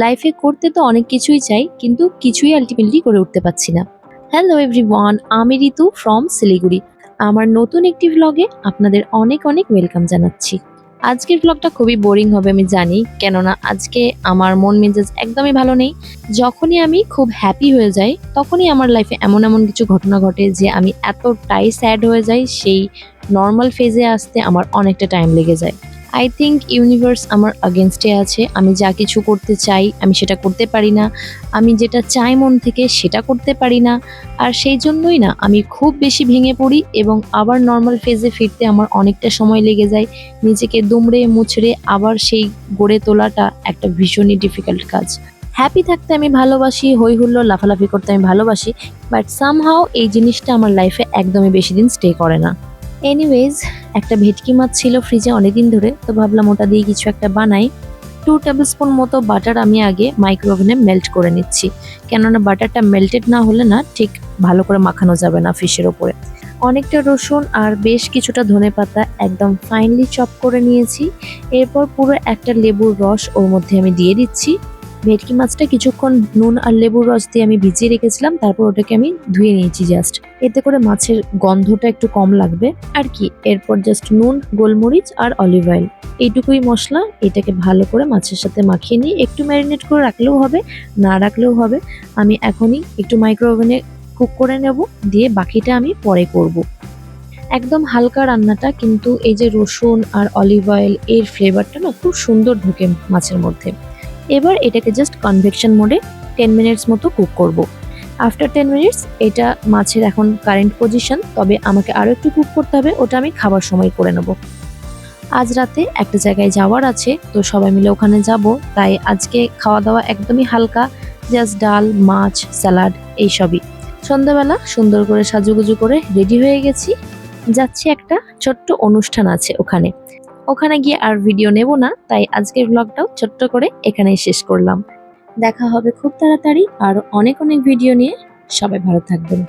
লাইফে করতে তো অনেক কিছুই চাই, কিন্তু কিছুই আলটিমেটলি করে উঠতে পারছি না। হ্যালো এভরিওয়ান আমি ঋতু ফ্রম শিলিগুড়ি। আমার নতুন একটি ভ্লগে আপনাদের অনেক অনেক ওয়েলকাম জানাচ্ছি। আজকের ভ্লগটা খুবই বোরিং হবে, আমি জানি, কেননা আজকে আমার মন মেজাজ একদমই ভালো নেই। যখনই আমি খুব হ্যাপি হয়ে যাই, তখনই আমার লাইফে এমন এমন কিছু ঘটনা ঘটে যে আমি এতটাই স্যাড হয়ে যাই, সেই নর্মাল ফেজে আসতে আমার অনেকটা টাইম লেগে যায়। আই থিঙ্ক ইউনিভার্স আমার আগেনস্টে আছে। আমি যা কিছু করতে চাই, আমি সেটা করতে পারি না। আমি যেটা চাই মন থেকে, সেটা করতে পারি না। আর সেই জন্যই না, আমি খুব বেশি ভেঙে পড়ি এবং আবার নর্মাল ফেজে ফিরতে আমার অনেকটা সময় লেগে যায়। নিজেকে দুমড়ে মুছড়ে আবার সেই গড়ে তোলাটা একটা ভীষণই ডিফিকাল্ট কাজ। হ্যাপি থাকতে আমি ভালোবাসি, হই হুল্লো লাফালাফি করতে আমি ভালোবাসি বাট সামহাও এই জিনিসটা আমার লাইফে একদমই বেশি দিন স্টে করে না। এনিওয়েজ একটা ভেটকি মাছ ছিল ফ্রিজে অনেকদিন ধরে, তো ভাবলাম ওটা দিয়ে কিছু একটা বানাই। টু টেবিল স্পুন মতো বাটার আমি আগে মাইক্রোওভেনে মেল্ট করে নিচ্ছি। কেননা বাটারটা মেল্টেড না হলে না ঠিক ভালো করে মাখানো যাবে না ফিশের ওপরে। অনেকটা রসুন আর বেশ কিছুটা ধনে পাতা একদম ফাইনলি চপ করে নিয়েছি। এরপর পুরো একটা লেবুর রস ওর মধ্যে আমি দিয়ে দিচ্ছি। ভেটকি মাছটা কিছুক্ষণ নুন আর লেবুর রস দিয়ে আমি ভিজিয়ে রেখেছিলাম, তারপর ওটাকে আমি ধুয়ে নিয়েছি জাস্ট এতে করে মাছের গন্ধটা একটু কম লাগবে। আর কি, এরপর জাস্ট নুন, গোলমরিচ আর অলিভ অয়েল এইটুকুই মশলা, এটাকে ভালো করে মাছের সাথে মাখিয়ে নিয়ে একটু ম্যারিনেট করে রাখলেও হবে, না রাখলেও হবে। আমি এখনই একটু মাইক্রো ওভেনে কুক করে নেব, দিয়ে বাকিটা আমি পরে করব। একদম হালকা রান্নাটা, কিন্তু এই যে রসুন আর অলিভ অয়েল এর ফ্লেভারটা না, খুব সুন্দর ঢুকে মাছের মধ্যে। এবার এটাকে জাস্ট কনভেকশন মোডে টেন মিনিটস মতো কুক করব। আফটার টেন মিনিটস এটা মাছের এখন কারেন্ট পজিশন তবে আমাকে আরও একটু কুক করতে হবে, ওটা আমি খাবার সময় করে নেব। আজ রাতে একটা জায়গায় যাওয়ার আছে, তো সবাই মিলে ওখানে যাব, তাই আজকে খাওয়া দাওয়া একদমই হালকা জাস্ট ডাল, মাছ, স্যালাড, এইসবই। সন্ধ্যাবেলা সুন্দর করে সাজুগুজু করে রেডি হয়ে গেছি, যাচ্ছি একটা ছোট্ট অনুষ্ঠান আছে ওখানে। ওখানে গিয়ে আর ভিডিও নেব না, তাই আজকের ব্লগটাও ছোট্ট করে এখানেই শেষ করলাম। দেখা হবে খুব তাড়াতাড়ি আর অনেক অনেক ভিডিও নিয়ে। সবাই ভালো থাকবেন।